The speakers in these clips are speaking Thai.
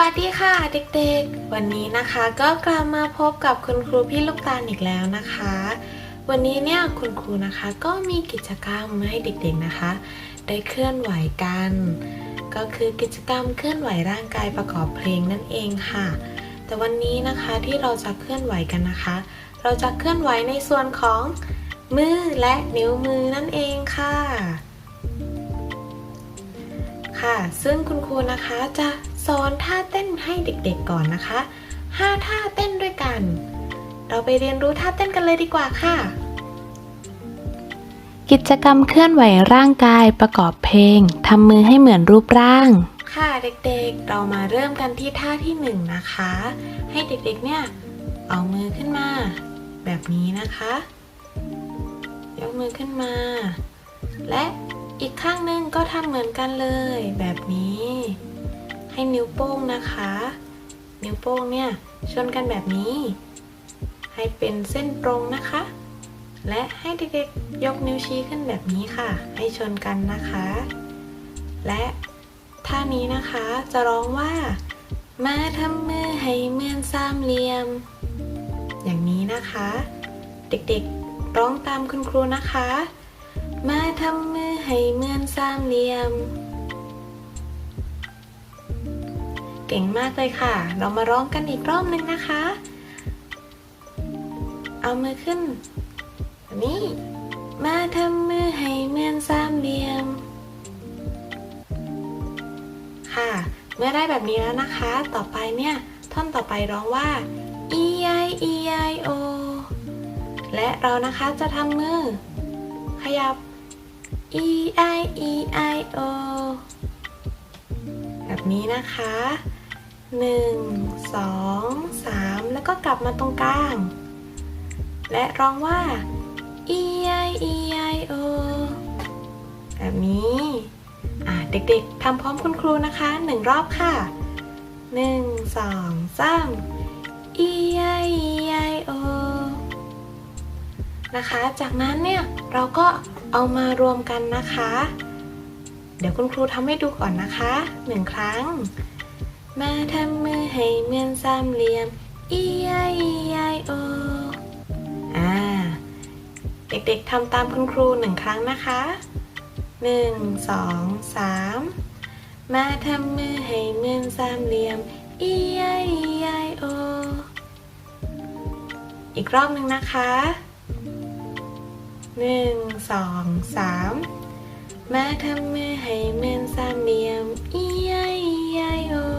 วัสดีค่ะเด็กๆ วันนี้นะคะก็กลับมาพบกับคุณครูพี่ลูกตาลอีกแล้วนะคะ วันนี้เนี่ยคุณครูนะคะก็มีกิจกรรมมาให้เด็กๆนะคะ ได้เคลื่อนไหวกัน ก็คือกิจกรรมเคลื่อนไหวร่างกายประกอบเพลงนั่นเองค่ะ แต่วันนี้นะคะที่เราจะเคลื่อนไหวกันนะคะ เราจะเคลื่อนไหวในส่วนของมือและนิ้วมือนั่นเองค่ะ ค่ะ ซึ่งคุณครูนะคะจะ สอนท่าเต้นให้เด็กๆก่อนนะคะ 5 ท่าเต้นด้วยกัน เราไปเรียนรู้ท่าเต้นกันเลยดีกว่าค่ะ กิจกรรมเคลื่อนไหวร่างกายประกอบเพลงทำมือให้เหมือนรูปร่าง ค่ะเด็กๆ เรามาเริ่มกันที่ท่าที่หนึ่งนะคะ ให้เด็กๆเนี่ยเอามือขึ้นมา แบบนี้นะคะ ยกมือขึ้นมา และอีกข้างหนึงก็ทำเหมือนกันเลย แบบนี้ ให้นิ้วโป้งนะคะ นิ้วโป้งเนี่ยชนกันแบบนี้ ให้เป็นเส้นตรงนะคะ และให้เด็กๆยกนิ้วชี้ขึ้นแบบนี้ค่ะ ให้ชนกันนะคะ และท่านี้นะคะจะร้องว่า มาทำมือให้เหมือนสามเหลี่ยม อย่างนี้นะคะ เด็กๆร้องตามคุณครูนะคะ มาทำมือให้เหมือนสามเหลี่ยม เก่งมากเลยค่ะ เรามาร้องกันอีกรอบหนึ่งนะคะ เอามือขึ้น นี้มาทำมือให้เหมือนสามเหลี่ยม ค่ะ เมื่อได้แบบนี้แล้วนะคะ ต่อไปเนี่ย ท่อนต่อไปร้องว่า e i e i o และเรานะคะจะทำมือ ขยับ e i e i o แบบนี้นะคะ 1 2 3 แล้วก็กลับมาตรงกลาง และร้องว่า e i e i o แบบนี้เด็กๆทำพร้อมคุณครูนะคะหนึ่งรอบค่ะหนึ่งสองสาม e i e i o นะคะ จากนั้นเนี่ยเราก็เอามารวมกันนะคะ เดี๋ยวคุณครูทำให้ดูก่อนนะคะหนึ่งครั้ง มาทำมือให้เหมือนสามเหลี่ยม e i e i o อ่า เด็กๆทำตามคุณครูหนึ่งครั้งนะคะหนึ่งสองสามมาทำมือให้เหมือนสามเหลี่ยม e i e i o อีกรอบหนึ่งนะคะหนึ่งสองสามมาทำมือให้เหมือนสามเหลี่ยม e i e i o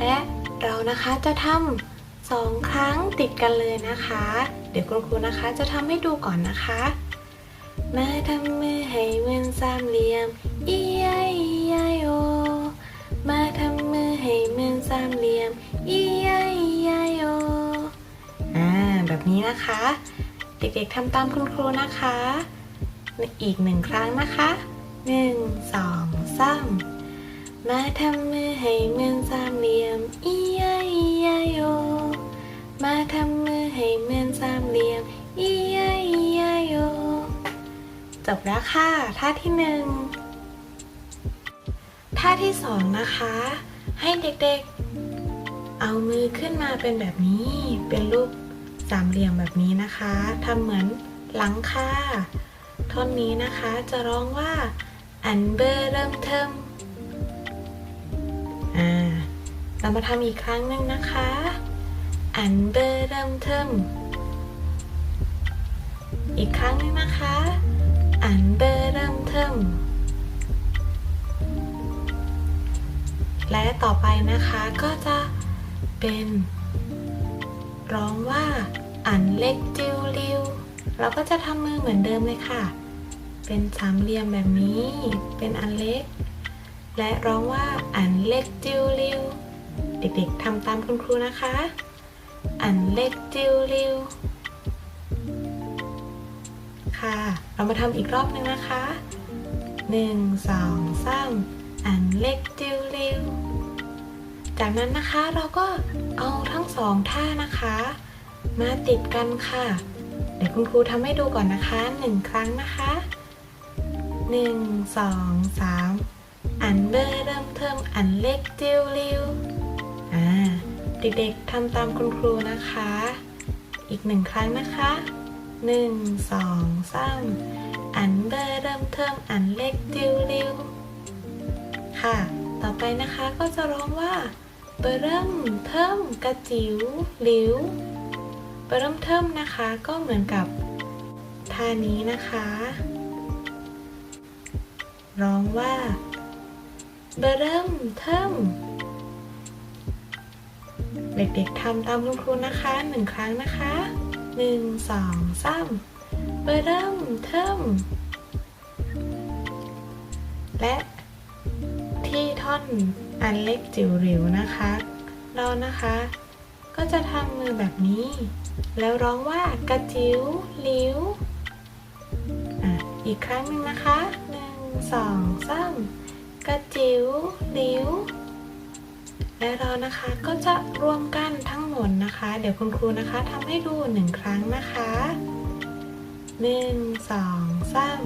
และเรานะคะจะทำสองครั้งติดกันเลยนะคะ เดี๋ยวคุณครูนะคะจะทำให้ดูก่อนนะคะ มาทำมือให้เหมือนสามเหลี่ยม e i e i o มาทำมือให้เหมือนสามเหลี่ยม e i e i o อ่าแบบนี้นะคะ เด็กๆทำตามคุณครูนะคะ อีกหนึ่งครั้งนะคะหนึ่งสองสาม มาทำมือให้เหมือนสามเหลี่ยม e i e i o มาทำมือให้เหมือนสามเหลี่ยม e i e i o จบแล้วค่ะท่าที่หนึ่งท่าที่สองนะคะ ให้เด็กๆ เอามือขึ้นมาเป็นแบบนี้ เป็นรูปสามเหลี่ยมแบบนี้นะคะทำเหมือนหลังคาท่อนนี้นะคะจะร้องว่าอันเบอร์เริ่มเทิม อ่าเรามาทำอีกครั้งหนึ่งนะคะ อันเบอร์เริ่มเทิมอีกครั้งหนึงนะคะ อันเบอร์เริ่มเทิมและต่อไปนะคะก็จะเป็นร้องว่าอันเล็กจิวลิวเราก็จะทำมือเหมือนเดิมเลยค่ะ เป็นสามเหลี่ยมแบบนี้ เป็นอันเล็ก และร้องว่าอันเล็กจิวลิว เด็กๆทำตามคุณครูนะคะ อันเล็กจิวลิว ค่ะ เรามาทำอีกรอบหนึ่งนะคะหนึ่งสองสามอันเล็กจิวลิว จากนั้นนะคะเราก็เอาทั้งสองท่านะคะ มาติดกันค่ะ เดี๋ยวคุณครูทำให้ดูก่อนนะคะหนึ่งครั้งนะคะหนึ่งสองสาม อันเบอร์เริ่มเทิมอันเล็กจิวลิวอ่าเด็กๆทำตามคุณครูนะคะ อีกหนึ่งครั้งนะคะหนึ่งสองสามอันเบอร์เริ่มเทิมอันเล็กจิวลิวค่ะ ต่อไปนะคะก็จะร้องว่าเบอร์เริ่มเทิมกระจิ๋วหลิวเบอร์เริ่มเทิมนะคะก็เหมือนกับท่านี้นะคะ ร้องว่า เบอร์เริ่มเทิมเด็กๆทำตามคุณครูนะคะหนึ่งครั้งนะคะหนึ่งสองสามเบอร์เริ่มเทิมและที่ท่อนอันเล็กจิ๋วหริวนะคะ เรานะคะ ก็จะทำมือแบบนี้ แล้วร้องว่ากระจิ๋วหลิวอะอีกครั้งหนึ่งนะคะหนึ่งสองสาม กระจิ๋วหลิวและเรานะคะก็จะรวมกันทั้งหมดนะคะ เดี๋ยวคุณครูนะคะทำให้ดูหนึ่งครั้งนะคะหนึ่งสองสาม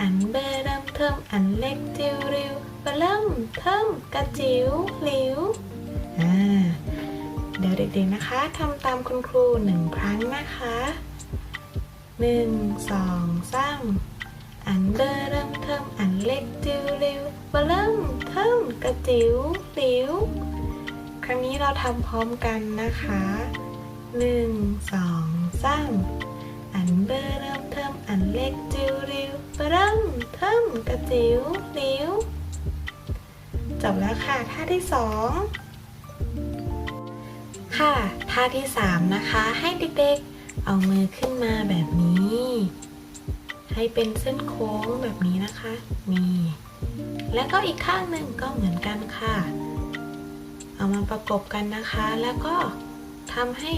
อันเบอร์เริ่มเทิมอันเล็กจิ๋วริวเบอร์เริ่มเทิมกระจิ๋วหลิวอ่าเดี๋ยวเด็กๆนะคะทำตามคุณครูหนึ่งครั้งนะคะหนึ่งสองสาม อันเบอร์เริ่มเทิมอันเล็กจิ๋วริวเบอร์เริ่มเทิมกระจิ๋วหลิวครั้งนี้เราทำพร้อมกันนะคะหนึ่งสองสามอันเบอร์เริ่มเทิมอันเล็กจิ๋วริวเบอร์เริ่มเทิมกระจิ๋วหลิวจบแล้วค่ะท่าที่สองค่ะท่าที่3นะคะ ให้เด็กๆ เอามือขึ้นมาแบบนี้ ให้เป็นเส้นโค้งแบบนี้นะคะนี่แล้วก็อีกข้างหนึ่งก็เหมือนกันค่ะ เอามาประกบกันนะคะ แล้วก็ทำให้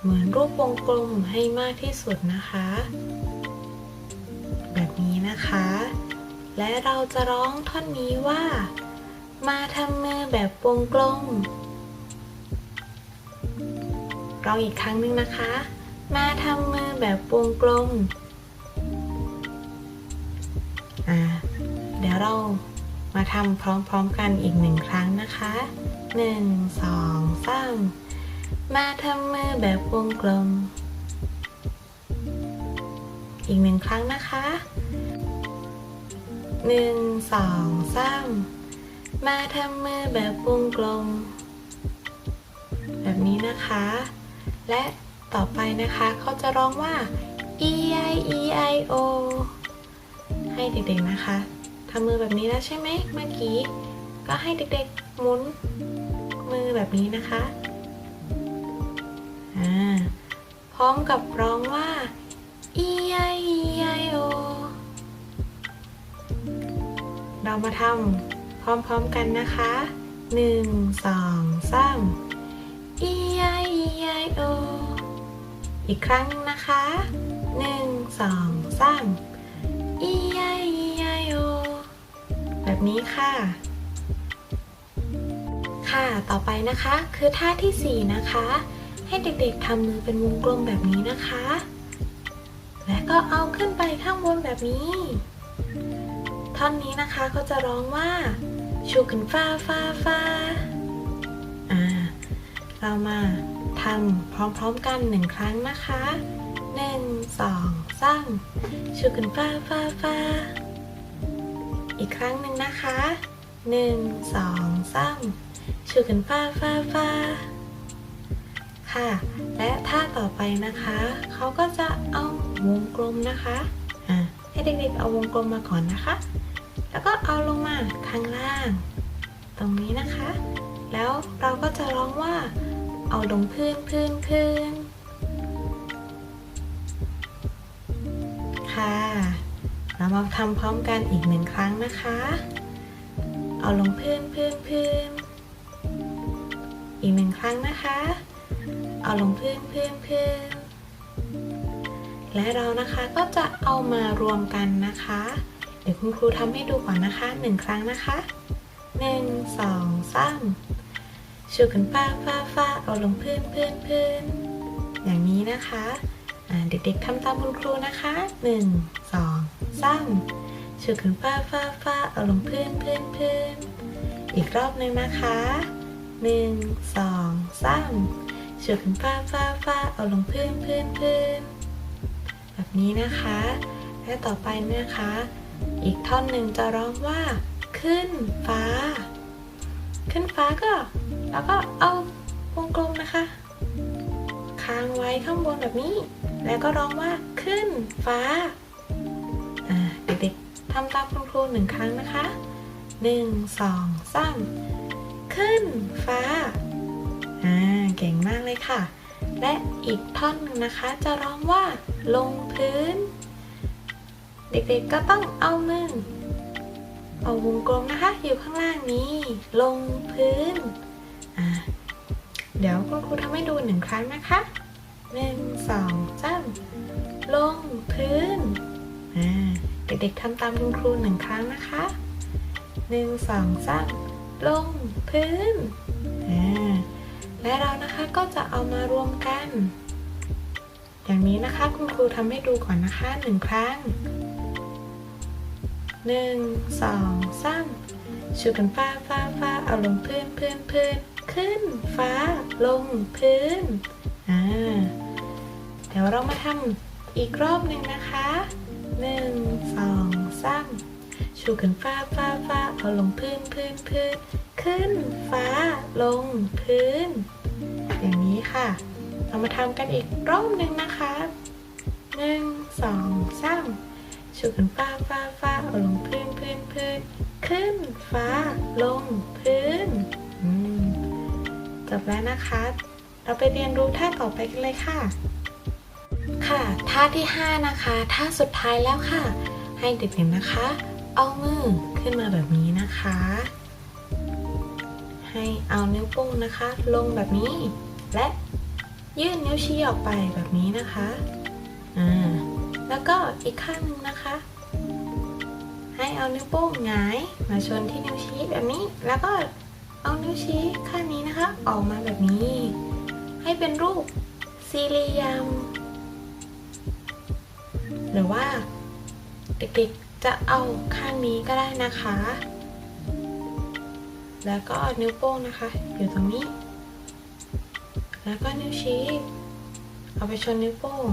เหมือนรูปวงกลมให้มากที่สุดนะคะ แบบนี้นะคะ และเราจะร้องท่อนนี้ว่า มาทำมือแบบวงกลมลองอีกครั้งหนึ่งนะคะ มาทำมือแบบวงกลม เดี๋ยวเรามาทำพร้อมๆกันอีกหนึ่งครั้งนะคะหนึ่งสองสามมาทำมือแบบวงกลม อีกหนึ่งครั้งนะคะหนึ่งสองสามมาทำมือแบบวงกลม แบบนี้นะคะ และต่อไปนะคะเขาจะร้องว่า e i e i o ให้เด็กๆนะคะ ทำมือแบบนี้แล้วใช่ไหมเมื่อกี้ ก็ให้เด็กๆหมุนมือแบบนี้นะคะอ่าพร้อมกับร้องว่า e i e i o เรามาทำพร้อมๆกันนะคะหนึ่งสองสาม e i e i o อีกครั้งนะคะหนึ่งสองสาม e i e i o แบบ นี้ค่ะ ค่ะต่อไปนะคะคือท่าที่ 4 นะคะ ให้เด็กๆทำมือเป็นวงกลมแบบนี้นะคะ และก็เอาขึ้นไปข้างบนแบบนี้ ท่อนนี้นะคะก็จะร้องว่าชูขึ้นฟ้าฟ้าฟ้าอ่าเรามาทำพร้อมๆกันหนึ่งครั้งนะคะหนึ่งสองสามชูขึ้นฟ้าฟ้าฟ้า อีกครั้งหนึ่งนะคะหนึ่งสองสามชูขึ้นฟ้าฟ้าฟ้าค่ะ และท่าต่อไปนะคะ เขาก็จะเอาวงกลมนะคะอ่าให้เด็กๆเอาวงกลมมาก่อนนะคะ แล้วก็เอาลงมาข้างล่าง ตรงนี้นะคะ แล้วเราก็จะร้องว่าเอาลงพื้นพื้นพื้นค่ะ เรามาทำพร้อมกันอีกหนึ่งครั้งนะคะ เอาลงพื้นพื้นพื้นอีกหนึ่งครั้งนะคะ เอาลงพื้นพื้นพื้นและเรานะคะก็จะเอามารวมกันนะคะ เดี๋ยวคุณครูทำให้ดูก่อนนะคะหนึ่งครั้งนะคะหนึ่งสองสามชูขึ้นฟ้าฟ้าฟ้าเอาลงพื้นพื้นพื้นอย่างนี้นะคะเด็กๆทำตามคุณครูนะคะหนึ่งสอง สามชชูขึ้นฟ้าฟ้าฟ้าเอาลงพื้นพื้นพื้นอีกรอบหนึ่งนะคะหนึ่งสองสามชูขึ้นฟ้าฟ้าฟ้าเอาลงพื้นพื้นพื้นแบบนี้นะคะ และต่อไปนะคะ อีกท่อนหนึ่งจะร้องว่า ขึ้นฟ้า ขึ้นฟ้าก็ แล้วก็เอาวงกลมนะคะค้างไว้ข้างบนแบบนี้ แล้วก็ร้องว่าขึ้นฟ้า ทำตามคุณครูหนึ่งครั้งนะคะหนึ่งสองสามขึ้นฟ้า อ่า เก่งมากเลยค่ะ และอีกท่อนหนึ่งนะคะ จะร้องว่า ลงพื้น เด็กๆก็ต้องเอามือเอาวงกลมนะคะ อยู่ข้างล่างนี้ ลงพื้น อ่า เดี๋ยวคุณครูทำให้ดูหนึ่งครั้งนะคะหนึ่งสองสามลงพื้น อ่า ด็กๆทำตามคุณครูหนึ่งครั้งนะคะหนึ่งสองสามลงพื้น และเรานะคะก็จะเอามารวมกัน อย่างนี้นะคะคุณครูทำให้ดูก่อนนะคะหนึ่งครั้งหนึ่งสองสามชูกันฟ้าฟ้าฟ้าเอาลงพื้นพื้นพื้นขึ้นฟ้าลงพื้นอ่าเดี๋ยวเรามาทำอีกรอบหนึ่งนะคะ หนึ่งสองสามชูกันฟ้าฟ้าฟ้าเอาลงพื้นพื้นพื้นขึ้นฟ้าลงพื้น อย่างนี้ค่ะ เรามาทำกันอีกรอบหนึ่งนะคะหนึ่งสองสามชูกันฟ้าฟ้าฟ้าเอาลงพื้นพื้นพื้นขึ้นฟ้าลงพื้นจบแล้วนะคะ เราไปเรียนรู้ท่าต่อไปกันเลยค่ะ ค่ะท่าที่ 5 นะคะท่าสุดท้ายแล้วค่ะ ให้เด็กๆนะคะ เอามือขึ้นมาแบบนี้นะคะ ให้เอานิ้วโป้งนะคะ ลงแบบนี้ และยื่นนิ้วชี้ออกไปแบบนี้นะคะอ่าแล้วก็อีกข้างหนึ่งนะคะ ให้เอานิ้วโป้งหงายมาชนที่นิ้วชี้แบบนี้ แล้วก็เอานิ้วชี้ข้างนี้นะคะ ออกมาแบบนี้ ให้เป็นรูปสี่เหลี่ยม หรือว่าเด็กๆจะเอาข้างนี้ก็ได้นะคะ แล้วก็นิ้วโป้งนะคะ อยู่ตรงนี้ แล้วก็นิ้วชี้เอาไปชนนิ้วโป้ง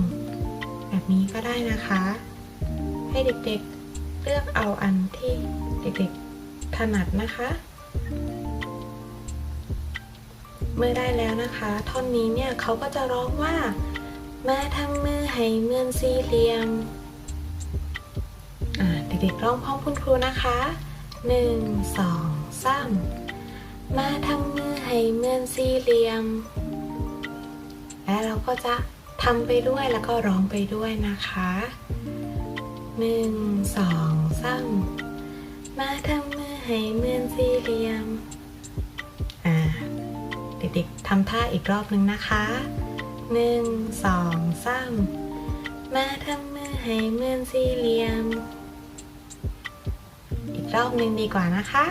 แบบนี้ก็ได้นะคะ ให้เด็กๆเลือกเอาอันที่เด็กๆถนัดนะคะ เมื่อได้แล้วนะคะ ท่อนนี้เนี่ยเขาก็จะร้องว่า มาทำมือให้เหมือนสี่เหลี่ยม เด็กๆร้องพร้อมคุณครูนะคะหนึ่งสองสามมาทำมือให้เหมือนสี่เหลี่ยม และเราก็จะทำไปด้วยแล้วก็ร้องไปด้วยนะคะหนึ่งสองสามมาทำมือให้เหมือนสี่เหลี่ยม อ่า เด็กๆทำท่าอีกรอบหนึ่งนะคะ หนึ่งสองสามมาทำมือให้เหมือนสี่เหลี่ยม อีกรอบหนึ่งดีกว่านะคะ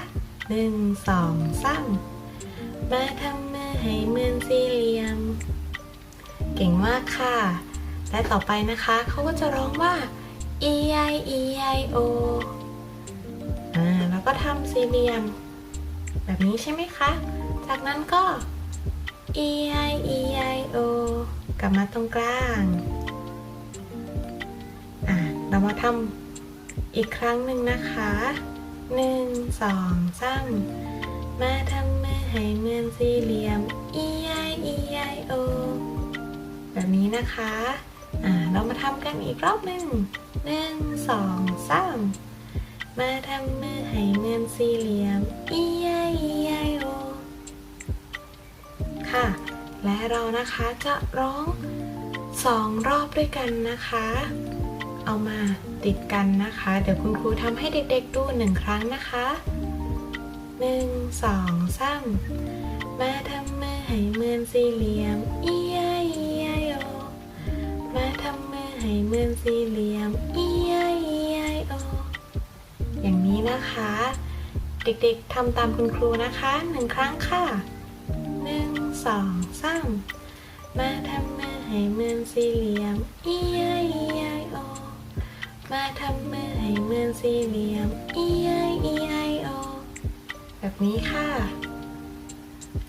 หนึ่งสองสามมาทำมือให้เหมือนสี่เหลี่ยม เก่งมากค่ะ และต่อไปนะคะเขาก็จะร้องว่า e i e i o อ่าแล้วก็ทำสี่เหลี่ยม แบบนี้ใช่ไหมคะ จากนั้นก็ e i e i o กลับมาตรงกลางอ่าเรามาทำอีกครั้งหนึ่งนะคะหนึ่งสองสามมาทำมือให้เหมือนสี่เหลี่ยม e i e i o แบบนี้นะคะอ่าเรามาทำกันอีกรอบหนึ่งหนึ่งสองสามมาทำมือให้เหมือนสี่เหลี่ยม e i e i o ค่ะ และเรานะคะจะร้องสองรอบด้วยกันนะคะ เอามาติดกันนะคะ เดี๋ยวคุณครูทำให้เด็กๆดูหนึ่งครั้งนะคะหนึ่งสองสามมาทำมือให้เหมือนสี่เหลี่ยม e i e i o มาทำมือให้เหมือนสี่เหลี่ยม e i e i o อย่างนี้นะคะ เด็กๆทำตามคุณครูนะคะหนึ่งครั้งค่ะ สองสามมาทำมือให้เหมือนสี่เหลี่ยม e i e i o มาทำมือให้เหมือนสี่เหลี่ยม E I E I O แบบนี้ค่ะ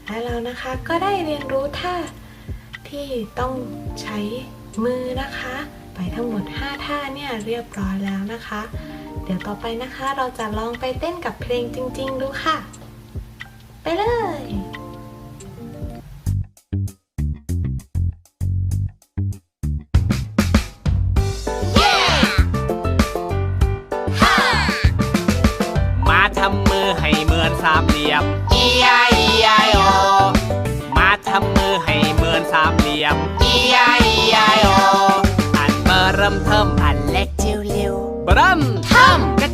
และเรานะคะก็ได้เรียนรู้ท่าที่ต้องใช้มือนะคะ ไปทั้งหมด 5 ท่าเนี่ยเรียบร้อยแล้วนะคะ เดี๋ยวต่อไปนะคะเราจะลองไปเต้นกับเพลงจริง ๆ ดูค่ะ ไปเลย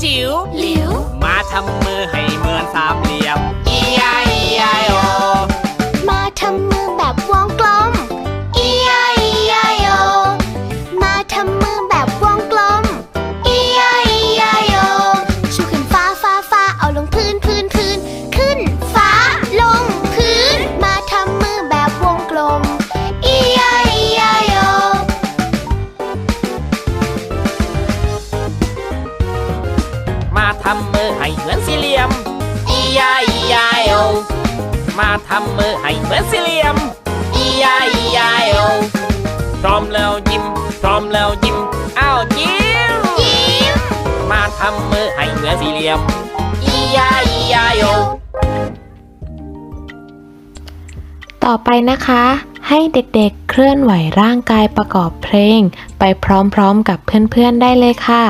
จิ๋วหลิว มาทำมือให้เหมือนสาม เหมือนสี่เหลี่ยาโยต่อไปนะคะ ให้เด็กๆเคลื่อนไหวร่างกายประกอบเพลง ไปพร้อมๆกับเพื่อนๆได้เลยค่ะ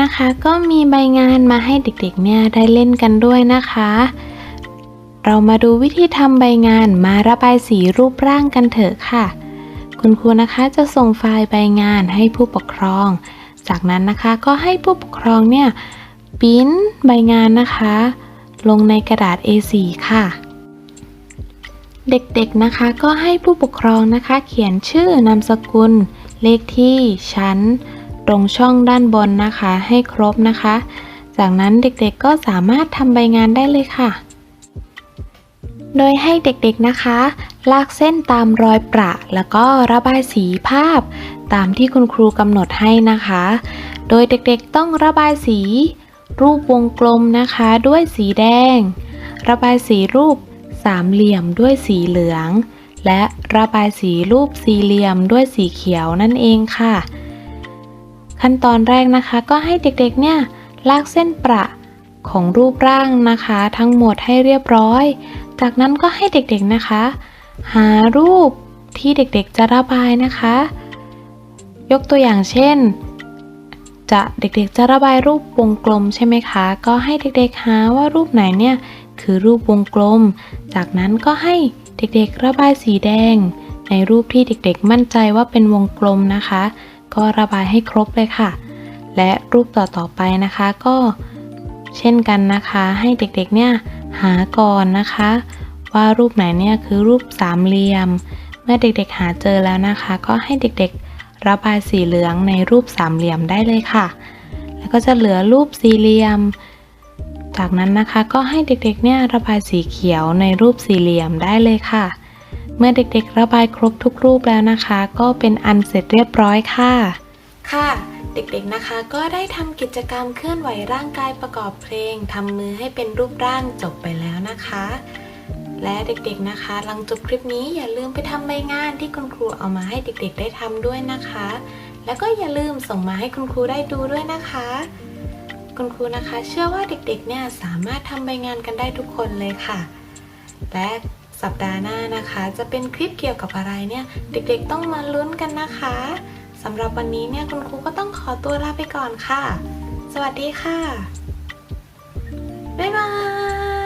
นะคะ ก็มีใบงานมาให้เด็กๆเนี่ยได้เล่นกันด้วยนะคะ เรามาดูวิธีทำใบงานมาระบายสีรูปร่างกันเถอะค่ะ คุณครูนะคะจะส่งไฟล์ใบงานให้ผู้ปกครอง จากนั้นนะคะก็ให้ผู้ปกครองเนี่ยปิ้นใบงานนะคะ ลงในกระดาษ A4 ค่ะเด็กๆ นะคะก็ให้ผู้ปกครองนะคะ เขียนชื่อนามสกุล เลขที่ชั้น ตรงช่องด้านบนนะคะให้ครบนะคะ จากนั้นเด็กๆก็สามารถทำใบงานได้เลยค่ะ โดยให้เด็กๆนะคะ ลากเส้นตามรอยประ แล้วก็ระบายสีภาพ ตามที่คุณครูกำหนดให้นะคะ โดยเด็กๆต้องระบายสี รูปวงกลมนะคะ ด้วยสีแดง ระบายสีรูปสามเหลี่ยมด้วยสีเหลือง และระบายสีรูปสี่เหลี่ยมด้วยสีเขียวนั่นเองค่ะ ขั้นตอนแรกนะคะก็ให้เด็กๆเนี่ยลากเส้นประของรูปร่างนะคะ ทั้งหมดให้เรียบร้อย จากนั้นก็ให้เด็กๆนะคะ หารูปที่เด็กๆจะระบายนะคะ ยกตัวอย่างเช่น จะเด็กๆจะระบายรูปวงกลมใช่ไหมคะ ก็ให้เด็กๆหาว่ารูปไหนเนี่ยคือรูปวงกลม จากนั้นก็ให้เด็กๆระบายสีแดง ในรูปที่เด็กๆมั่นใจว่าเป็นวงกลมนะคะ ก็ระบายให้ครบเลยค่ะ และรูปต่อๆไปนะคะก็เช่นกันนะคะให้เด็กๆเนี่ยหาก่อนนะคะ ว่ารูปไหนเนี่ยคือรูปสามเหลี่ยม เมื่อเด็กๆหาเจอแล้วนะคะ ก็ให้เด็กๆระบายสีเหลืองในรูปสามเหลี่ยมได้เลยค่ะ แล้วก็จะเหลือรูปสี่เหลี่ยม จากนั้นนะคะก็ให้เด็กๆเนี่ยระบายสีเขียวในรูปสี่เหลี่ยมได้เลยค่ะ เมื่อเด็กๆ ระบายครบทุกรูปแล้วนะคะ ก็เป็นอันเสร็จเรียบร้อยค่ะ ค่ะ เด็กๆนะคะ ก็ได้ทำกิจกรรมเคลื่อนไหวร่างกายประกอบเพลงทำมือให้เป็นรูปร่างจบไปแล้วนะคะ และเด็กๆนะคะ หลังจบคลิปนี้อย่าลืมไปทำใบงานที่คุณครูเอามาให้เด็กๆ ได้ทำด้วยนะคะ แล้วก็อย่าลืมส่งมาให้คุณครูได้ดูด้วยนะคะ คุณครูนะคะ เชื่อว่าเด็กๆ เนี่ยสามารถทำใบงานกันได้ทุกคนเลยค่ะและ สัปดาห์หน้านะคะ จะเป็นคลิปเกี่ยวกับอะไรเนี่ย เด็กๆต้องมาลุ้นกันนะคะสำหรับวันนี้เนี่ยคุณครูก็ต้องขอตัวลาไปก่อนค่ะ สวัสดีค่ะ บ๊ายบาย